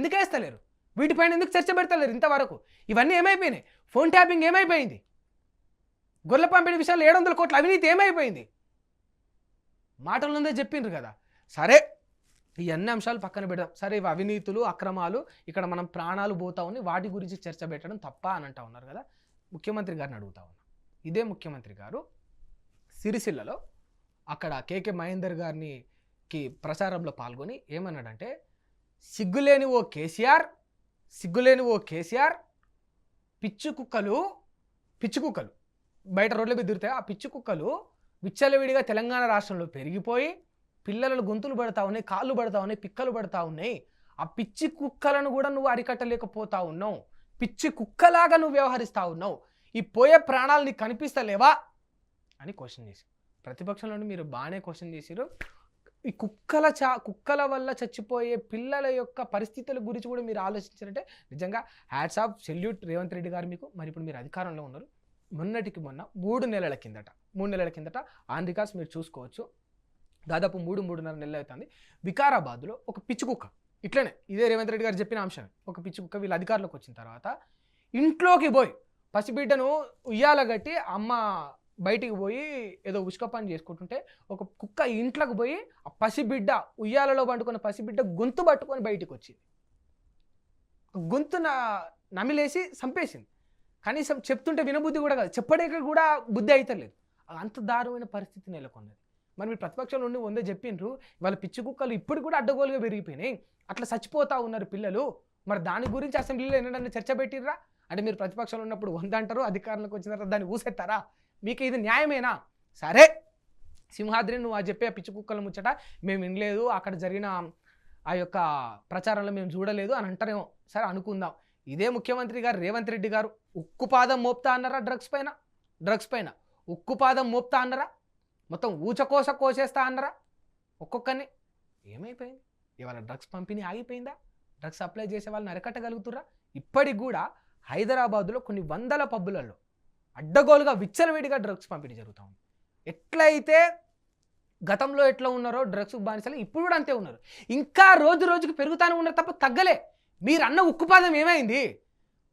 ఎందుకు వేస్తలేరు? వీటిపైన ఎందుకు చర్చ పెడతలేరు ఇంతవరకు? ఇవన్నీ ఏమైపోయినాయి? ఫోన్ ట్యాపింగ్ ఏమైపోయింది? గొర్రెల పంపిణీ విషయాలు ఏడు వందల కోట్ల అవినీతి ఏమైపోయింది? మాటలుందే చెప్పిండ్రు కదా. సరే ఈ అన్ని అంశాలు పక్కన పెడదాం. సరే ఇవి అవినీతులు అక్రమాలు ఇక్కడ మనం ప్రాణాలు పోతా ఉన్నాయి. వాటి గురించి చర్చ పెట్టడం తప్ప అని అంటా ఉన్నారు కదా. ముఖ్యమంత్రి గారిని అడుగుతా ఉన్నా. ఇదే ముఖ్యమంత్రి గారు సిరిసిల్లలో అక్కడ కేకే మహేందర్ గారిని కి ప్రచారంలో పాల్గొని ఏమన్నాడంటే సిగ్గులేని ఓ కేసీఆర్ సిగ్గులేని ఓ కేసీఆర్ పిచ్చి కుక్కలు పిచ్చి కుక్కలు. బయట రోడ్ల మీద తిరుగుతాయి? ఆ పిచ్చి కుక్కలు విచ్చలవిడిగా తెలంగాణ రాష్ట్రంలో పెరిగిపోయి పిల్లలను గొంతులు పడతా ఉన్నాయి కాళ్ళు పడతా ఉన్నాయి పిక్కలు పడతా ఉన్నాయి. ఆ పిచ్చి కుక్కలను కూడా నువ్వు అరికట్టలేకపోతా ఉన్నావు. పిచ్చి కుక్కలాగా నువ్వు వ్యవహరిస్తూ ఉన్నావు. ఈ పోయే ప్రాణాలు నీకు కనిపిస్తలేవా? అని క్వశ్చన్ చేసి ప్రతిపక్షంలో నుండి మీరు బాగానే క్వశ్చన్ చేసిరు ఈ కుక్కల చా కుక్కల వల్ల చచ్చిపోయే పిల్లల యొక్క పరిస్థితుల గురించి కూడా మీరు ఆలోచించారంటే నిజంగా hats off salute Revanth Reddy గారు మీకు. మరి ఇప్పుడు మీరు అధికారంలో ఉన్నారు. మొన్నటికి మొన్న మూడు నెలల కిందట మూడు నెలల కిందట ఆన్ రికార్డ్స్ మీరు చూసుకోవచ్చు. దాదాపు మూడు మూడున్నర నెలలు అవుతుంది. వికారాబాద్లో ఒక పిచ్చి కుక్క ఇట్లనే ఇదే రేవంత్ రెడ్డి గారు చెప్పిన అంశం ఒక పిచ్చి కుక్క వీళ్ళ అధికారంలోకి వచ్చిన తర్వాత ఇంట్లోకి పోయి పసిబిడ్డను ఉయ్యాల కట్టి అమ్మ బయటికి పోయి ఏదో ఉసుక పని చేసుకుంటుంటే ఒక కుక్క ఇంట్లోకి పోయి ఆ పసిబిడ్డ ఉయ్యాలలో పండుకున్న పసిబిడ్డ గొంతు పట్టుకొని బయటికి వచ్చింది. గొంతు నమిలేసి చంపేసింది. కనీసం చెప్తుంటే వినబుద్ధి కూడా కాదు. చెప్పడానికి కూడా బుద్ధి అవుతలేదు అంత దారుణమైన పరిస్థితి నెలకొన్నది. మరి మీరు ప్రతిపక్షంలో ఉండి ఉందో చెప్పిండ్రు వాళ్ళ పిచ్చి కుక్కలు ఇప్పుడు కూడా అడ్డగోలుగా పెరిగిపోయినాయి. అట్లా చచ్చిపోతా ఉన్నారు పిల్లలు. మరి దాని గురించి అసెంబ్లీలో ఎన్నడన్నా చర్చ పెట్టిర్రా? అంటే మీరు ప్రతిపక్షంలో ఉన్నప్పుడు వంద అంటారు అధికారంలోకి వచ్చిన తర్వాత దాన్ని ఊసెత్తారా? మీకు ఇది న్యాయమేనా? సరే. సింహాద్రి నువ్వు ఆ చెప్పే పిచ్చి కుక్కల ముచ్చట మేము వినలేదు. అక్కడ జరిగిన ఆ యొక్క ప్రచారంలో మేము చూడలేదు అని అంటారేమో. సరే అనుకుందాం. ఇదే ముఖ్యమంత్రి గారు రేవంత్ రెడ్డి గారు ఉక్కుపాదం మోపుతా అన్నారా డ్రగ్స్ పైన? డ్రగ్స్ పైన. ఉక్కుపాదం మోపుతా అన్నారా? మొత్తం ఊచకోస కోసేస్తా అన్నారా? ఒక్కొక్కరిని. ఏమైపోయింది? ఇవాళ డ్రగ్స్ పంపిణీ ఆగిపోయిందా? డ్రగ్స్ అప్లై చేసే వాళ్ళని అరికట్టగలుగుతురా ఇప్పటికి కూడా హైదరాబాదులో కొన్ని వందల పబ్బులలో అడ్డగోలుగా విచ్చలవిడిగా డ్రగ్స్ పంపిణీ జరుగుతూ ఉంది. ఎట్లయితే గతంలో ఎట్లా ఉన్నారో డ్రగ్స్ బానిసలు ఇప్పుడు కూడా అంతే ఉన్నారు. ఇంకా రోజు రోజుకి పెరుగుతానే ఉన్నారు తప్ప తగ్గలే. మీరు అన్న ఉక్కుపాదం ఏమైంది?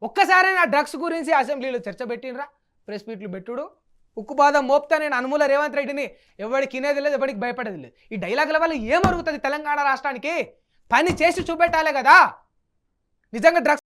ఒక్కసారి నా డ్రగ్స్ గురించి అసెంబ్లీలో చర్చ పెట్టినరా ప్రెస్ మీట్లు పెట్టుడు. ఉక్కుపాదం మోపుతా నేను అనుమూల రేవంత్ రెడ్డిని. ఎవరికి తినేది లేదు ఎవరికి భయపడేది లేదు. ఈ డైలాగుల వల్ల ఏమరుగుతుంది తెలంగాణ రాష్ట్రానికి? పని చేసి చూపెట్టాలే కదా. నిజంగా డ్రగ్స్